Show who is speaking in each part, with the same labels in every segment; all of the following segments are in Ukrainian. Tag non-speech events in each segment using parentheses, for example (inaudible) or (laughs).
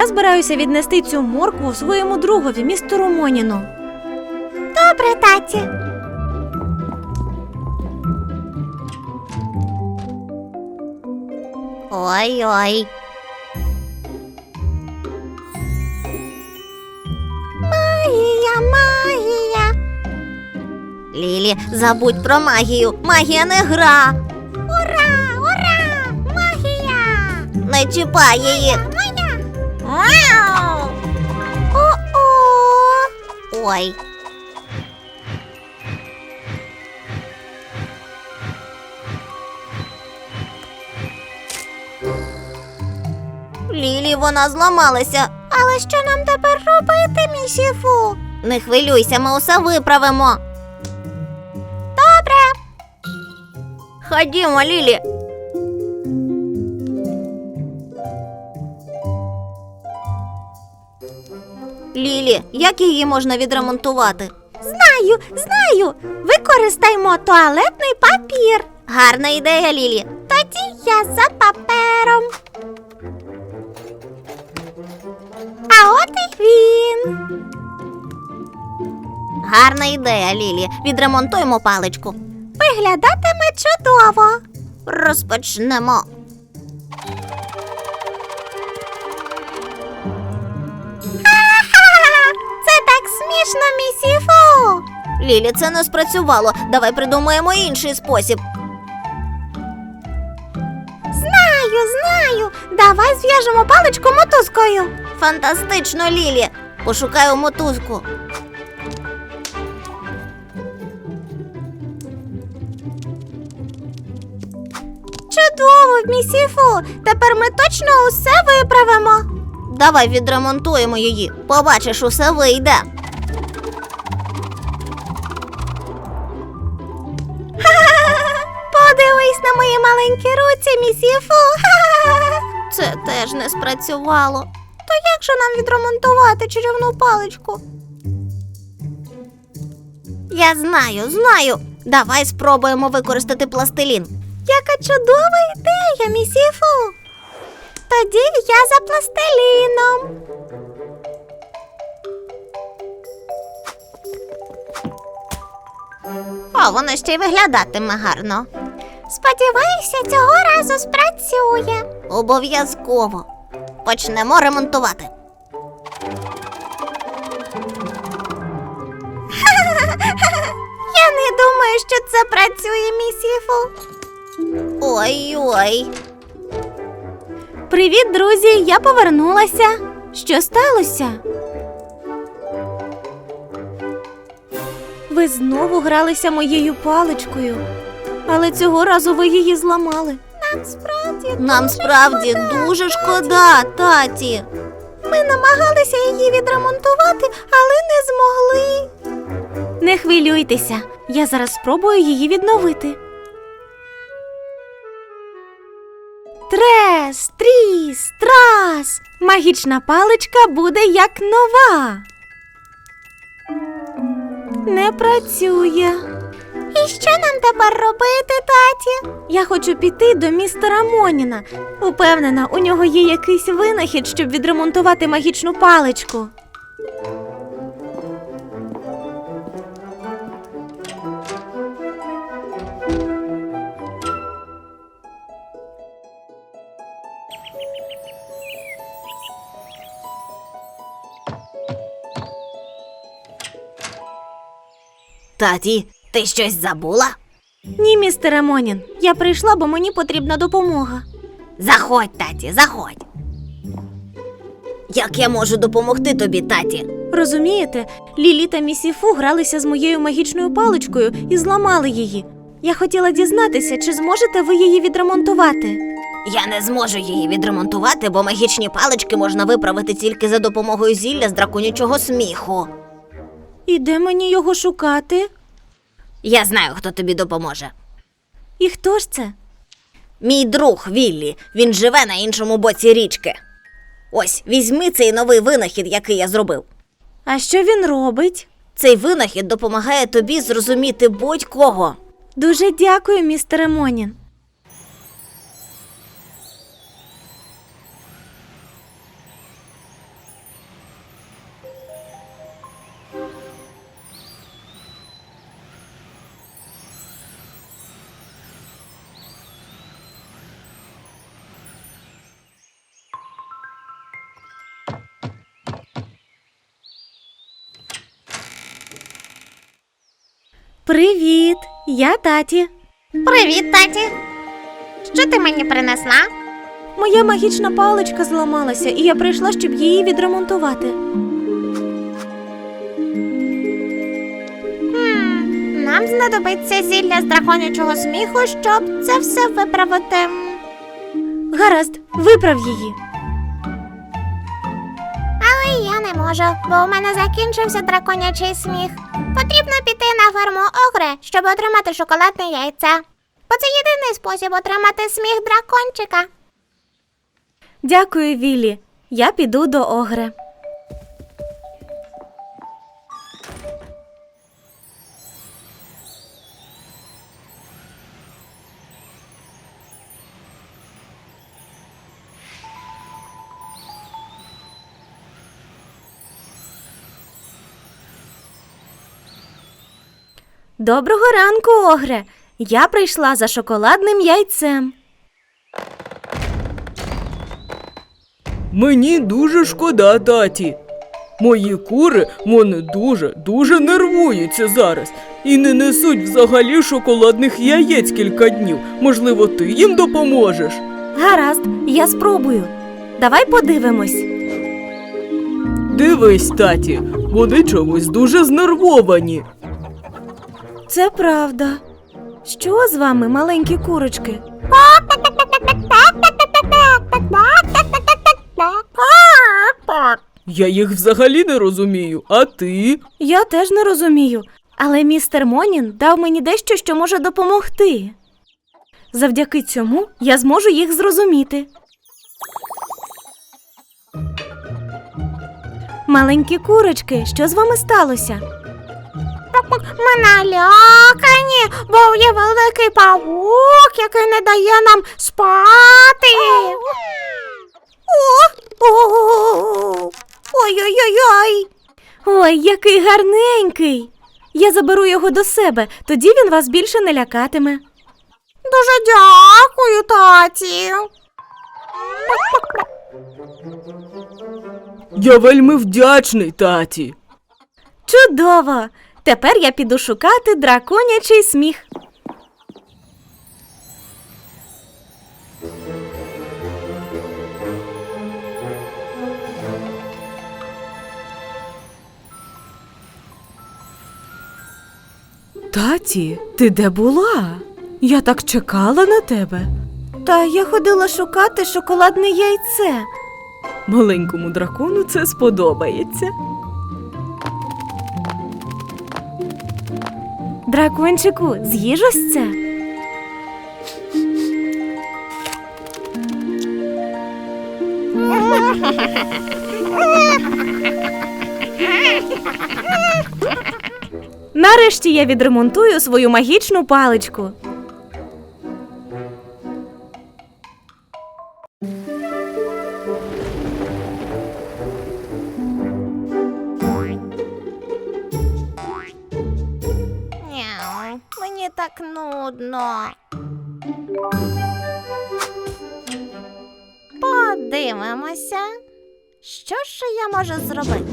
Speaker 1: Я збираюся віднести цю моркву своєму другові, містеру Моніну.
Speaker 2: Добре, таті. Ой-ой. Магія, магія. Лілі, забудь про магію. Магія не гра. Не чіпай її. Мяу! О-о! Ой. Лілі, вона зламалася. Але що нам тепер робити, місіфу? Не хвилюйся, ми усе виправимо. Добре. Ходімо, Лілі. Лілі, як її можна відремонтувати? Знаю, знаю. Використаймо туалетний папір. Гарна ідея, Лілі. Тоді я за папером. А от і він. Гарна ідея, Лілі. Відремонтуємо паличку. Виглядатиме чудово. Розпочнемо. Смішно, місіфу. Лілі, це не спрацювало. Давай придумаємо інший спосіб. Знаю, знаю. Давай зв'яжемо паличку мотузкою. Фантастично, Лілі. Пошукаю мотузку. Чудово, місіфу. Тепер ми точно усе виправимо. Давай відремонтуємо її. Побачиш, усе вийде. Маленькі руці, місіфу. Це теж не спрацювало. То як же нам відремонтувати чарівну паличку? Я знаю, знаю. Давай спробуємо використати пластилін. Яка чудова ідея, місіфу. Тоді я за пластиліном. О, воно ще й виглядатиме гарно. Сподіваюся, цього разу спрацює. Обов'язково. Почнемо ремонтувати. (laughs) Я не думаю, що це працює, місіфу. Ой-ой.
Speaker 1: Привіт, друзі! Я повернулася. Що сталося? Ви знову гралися моєю паличкою, але цього разу ви її зламали.
Speaker 2: Нам справді
Speaker 1: Нам справді дуже шкода, таті.
Speaker 2: Ми намагалися її відремонтувати, але не змогли.
Speaker 1: Не хвилюйтеся, я зараз спробую її відновити. Трес, тріс, трас. Магічна паличка буде як нова. Не працює.
Speaker 2: І що нам тепер робити, таті?
Speaker 1: Я хочу піти до містера Моніна. Упевнена, у нього є якийсь винахід, щоб відремонтувати магічну паличку.
Speaker 2: Таті, ти щось забула?
Speaker 1: Ні, містере Монін, я прийшла, бо мені потрібна допомога.
Speaker 2: Заходь, таті, заходь. Як я можу допомогти тобі, таті?
Speaker 1: Розумієте, Лілі та Місіфу гралися з моєю магічною паличкою і зламали її. Я хотіла дізнатися, чи зможете ви її відремонтувати.
Speaker 2: Я не зможу її відремонтувати, бо магічні палички можна виправити тільки за допомогою зілля з драконячого сміху.
Speaker 1: І де мені його шукати?
Speaker 2: Я знаю, хто тобі допоможе.
Speaker 1: І хто ж це?
Speaker 2: Мій друг Віллі, він живе на іншому боці річки. Ось, візьми цей новий винахід, який я зробив.
Speaker 1: А що він робить?
Speaker 2: Цей винахід допомагає тобі зрозуміти будь-кого.
Speaker 1: Дуже дякую, містере Монін. Привіт! Я таті.
Speaker 2: Привіт, таті. Що ти мені принесла?
Speaker 1: Моя магічна паличка зламалася, і я прийшла, щоб її відремонтувати.
Speaker 2: Хм, нам знадобиться зілля з драконячого сміху, щоб це все виправити.
Speaker 1: Гаразд, виправ її.
Speaker 2: Можу, бо у мене закінчився драконячий сміх. Потрібно піти на ферму Огре, щоб отримати шоколадне яйце. Бо це єдиний спосіб отримати сміх дракончика.
Speaker 1: Дякую, Вілі. Я піду до Огре. Доброго ранку, Огре. Я прийшла за шоколадним яйцем.
Speaker 3: Мені дуже шкода, таті. Мої кури вони дуже, дуже нервуються зараз і не несуть взагалі шоколадних яєць кілька днів. Можливо, ти їм допоможеш.
Speaker 1: Гаразд, я спробую. Давай подивимось.
Speaker 3: Дивись, таті, вони чомусь дуже знервовані.
Speaker 1: Це правда. Що з вами, маленькі курочки?
Speaker 3: Я їх взагалі не розумію, а ти?
Speaker 1: Я теж не розумію, але містер Монін дав мені дещо, що може допомогти. Завдяки цьому я зможу їх зрозуміти. Маленькі курочки, що з вами сталося?
Speaker 2: Ми налякані, бо є великий павук, який не дає нам спати. О, о, Ой-ой-ой-ой.
Speaker 1: Ой, який гарненький! Я заберу його до себе, тоді він вас більше не лякатиме.
Speaker 2: Дуже дякую, таті.
Speaker 3: Я вельми вдячний, таті.
Speaker 1: Чудово! Тепер я піду шукати драконячий сміх.
Speaker 3: Таті, ти де була? Я так чекала на тебе.
Speaker 1: Та я ходила шукати шоколадне яйце.
Speaker 3: Маленькому дракону це сподобається.
Speaker 1: Дракончику, з'їж ось це. Нарешті я відремонтую свою магічну паличку.
Speaker 2: Нудно. Подивимося, що ж я можу зробити.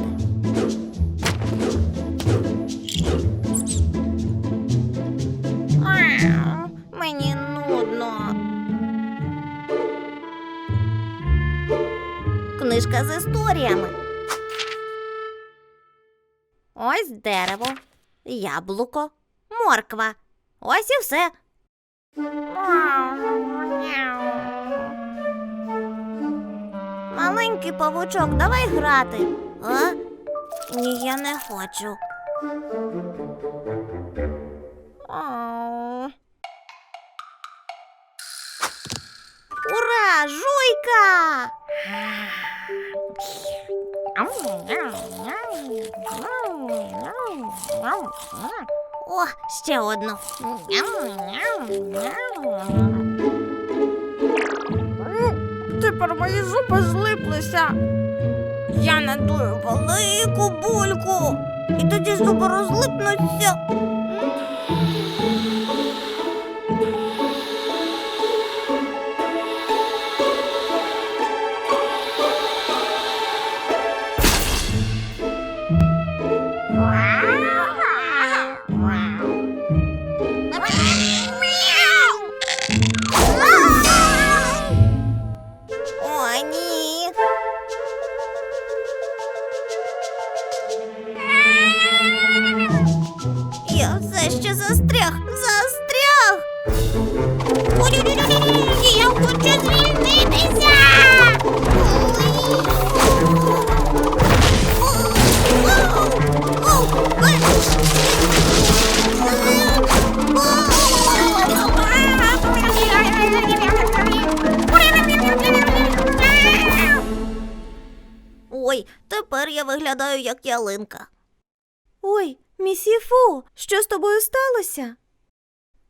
Speaker 2: Книжка з історіями. Ось дерево, яблуко, морква. Ось і все. Маленький павучок, давай грати. А? Ні, я не хочу. Ура! Жуйка! О, ще одну. Тепер мої зуби злиплися. Я надую велику бульку. І тоді зуби розлипнуться. Виглядаю як ялинка.
Speaker 1: Ой, місіфу, що з тобою сталося?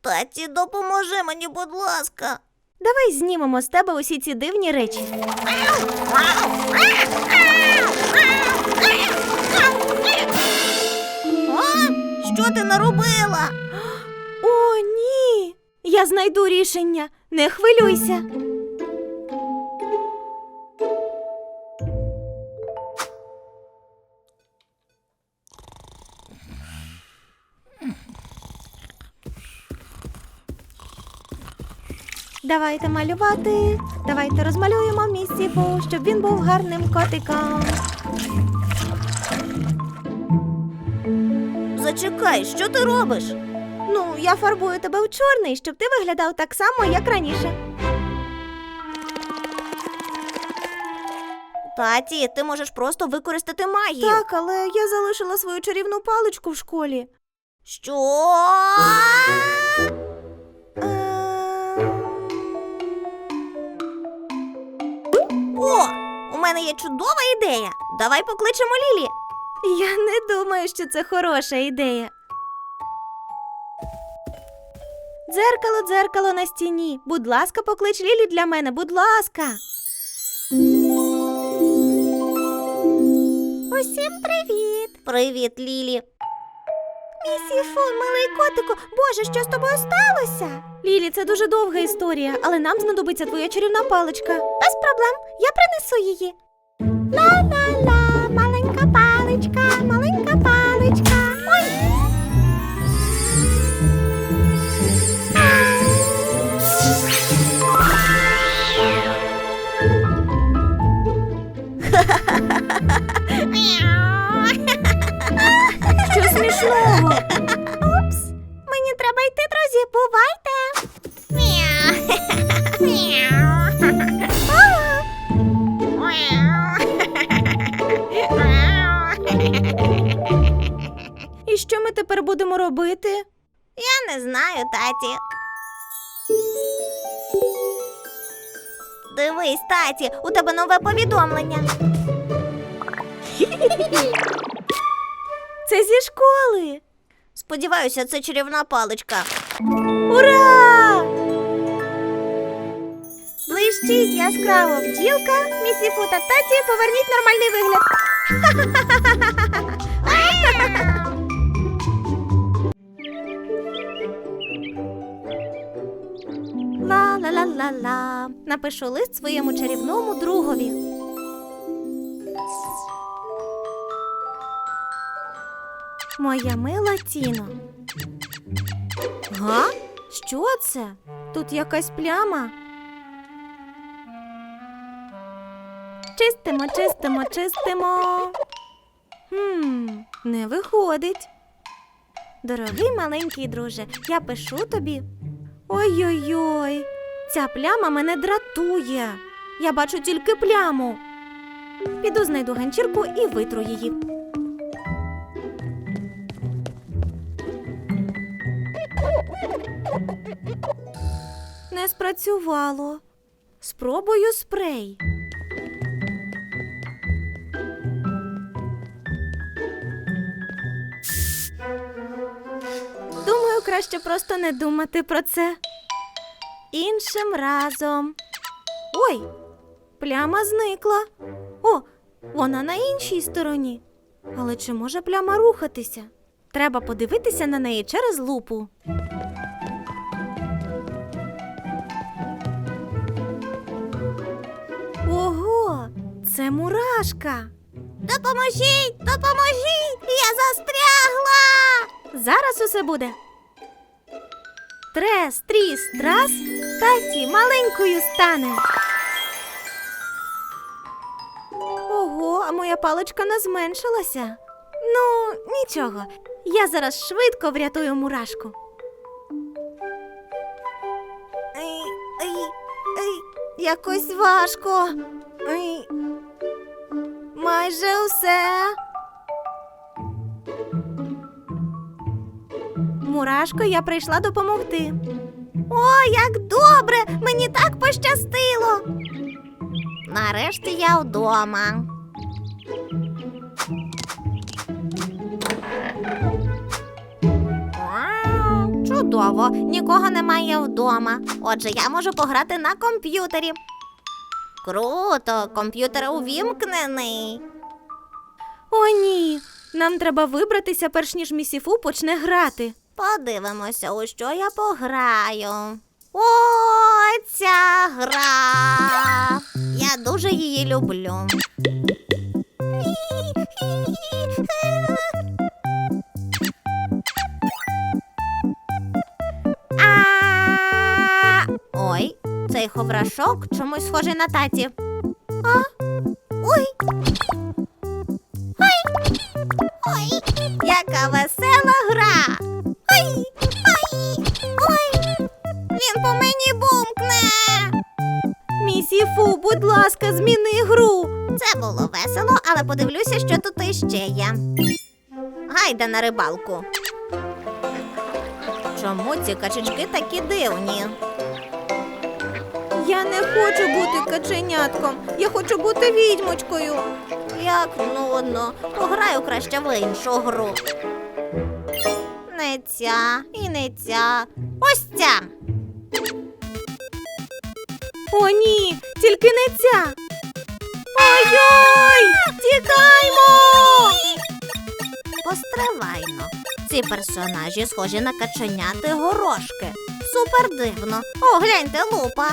Speaker 2: Таті, допоможи мені, будь ласка.
Speaker 1: Давай знімемо з тебе усі ці дивні речі.
Speaker 2: А? Що ти наробила?
Speaker 1: О, ні. Я знайду рішення. Не хвилюйся. Давайте малювати. Давайте розмалюємо місіфу, щоб він був гарним котиком.
Speaker 2: Зачекай, що ти робиш?
Speaker 1: Ну, я фарбую тебе у чорний, щоб ти виглядав так само, як раніше.
Speaker 2: Таті, ти можеш просто використати магію.
Speaker 1: Так, але я залишила свою чарівну паличку в школі.
Speaker 2: Що? Мене є чудова ідея. Давай покличемо Лілі.
Speaker 1: Я не думаю, що це хороша ідея. Дзеркало, дзеркало на стіні. Будь ласка, поклич Лілі для мене, будь ласка.
Speaker 2: Усім привіт. Привіт, Лілі.
Speaker 1: Місіфу, милий котику, боже, що з тобою сталося? Лілі, це дуже довга історія, але нам знадобиться твоя чарівна паличка. Без проблем, я принесу її. Ла-ла-ла, маленька паличка, маленька паличка. Смішного?
Speaker 2: Упс, мені треба йти, друзі. Бувайте.
Speaker 1: І що ми тепер будемо робити?
Speaker 2: Я не знаю, таті. Дивись, таті, у тебе нове повідомлення.
Speaker 1: Це зі школи.
Speaker 2: Сподіваюся, це чарівна паличка.
Speaker 1: Ура! Блищить яскраво бджілка, місіфу та таті поверніть нормальний вигляд. Ла-ла-ла-ла-ла. Напишу лист своєму чарівному другові. Моя мила Тіно. Га? Що це? Тут якась пляма. Чистимо, чистимо, чистимо. Хм, не виходить. Дорогий маленький друже, я пишу тобі. Ой-ой-ой, ця пляма мене дратує. Я бачу тільки пляму. Піду знайду ганчірку і витру її. Не спрацювало. Спробую спрей. Думаю, краще просто не думати про це. Іншим разом. Ой, пляма зникла. О, вона на іншій стороні. Але чи може пляма рухатися? Треба подивитися на неї через лупу. Це мурашка.
Speaker 2: Допоможіть! Допоможіть! Я застрягла!
Speaker 1: Зараз усе буде. Трес, тріс, трас, таті маленькою стане. Ого, а моя паличка не зменшилася. Ну, нічого. Я зараз швидко врятую мурашку. Ей, ей, ей, якось важко. Ей. Майже усе. Мурашко, я прийшла допомогти.
Speaker 2: О, як добре! Мені так пощастило. Нарешті я вдома. Чудово, нікого немає вдома. Отже, я можу пограти на комп'ютері. Круто, комп'ютер увімкнений.
Speaker 1: О, ні. Нам треба вибратися, перш ніж місіфу почне грати.
Speaker 2: Подивимося, у що я пограю. О, ця гра. Я дуже її люблю. Цей ховрашок чомусь схожий на таті. А? Ой. Ой. Ой, яка весела гра. Ой, ой, ой. Він по мені бумкне.
Speaker 1: Місіфу, будь ласка, зміни гру.
Speaker 2: Це було весело, але подивлюся, що тут іще є. Гайда на рибалку. Чому ці качечки такі дивні?
Speaker 1: Я не хочу бути каченятком. Я хочу бути відьмочкою.
Speaker 2: Як нудно. Пограю краще в іншу гру. Не ця і не ця. Ось ця.
Speaker 1: О, ні, тільки не ця. Ой-ой! Тікаймо!
Speaker 2: Постривайно. Ці персонажі схожі на каченяти горошки. Супер дивно. О, гляньте, лупа.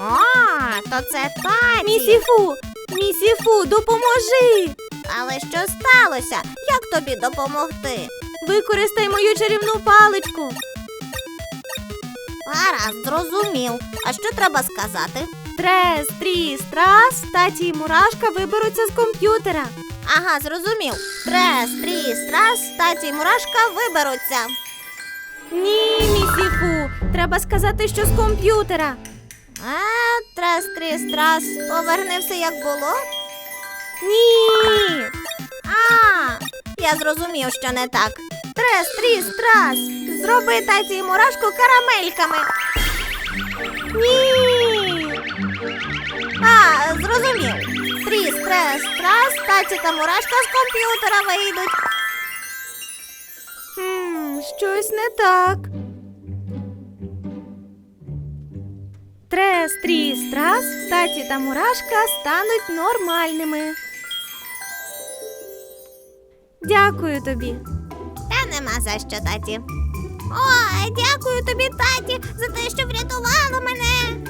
Speaker 2: А, то це таті.
Speaker 1: Місіфу, місіфу, допоможи!
Speaker 2: Але що сталося? Як тобі допомогти?
Speaker 1: Використай мою чарівну паличку.
Speaker 2: Гаразд, зрозумів. А що треба сказати?
Speaker 1: Трес, тріс, трас, таті і мурашка виберуться з комп'ютера.
Speaker 2: Ага, зрозумів. Трес, тріс, трас, таті і мурашка виберуться.
Speaker 1: Ні, місіфу, треба сказати, що з комп'ютера.
Speaker 2: А, трес, тріс, трас, поверни все як було.
Speaker 1: Ні.
Speaker 2: А, я зрозумів, що не так. Трес, тріс, трас. Зроби таті і мурашку карамельками.
Speaker 1: Ні.
Speaker 2: А, зрозумів. Тріс, трес, трас, таті та мурашка з комп'ютера вийдуть.
Speaker 1: Хм, щось не так. Трес, тріс, трас, таті та мурашка стануть нормальними. Дякую тобі.
Speaker 2: Та нема за що, таті. О, дякую тобі, таті, за те, що врятувала мене.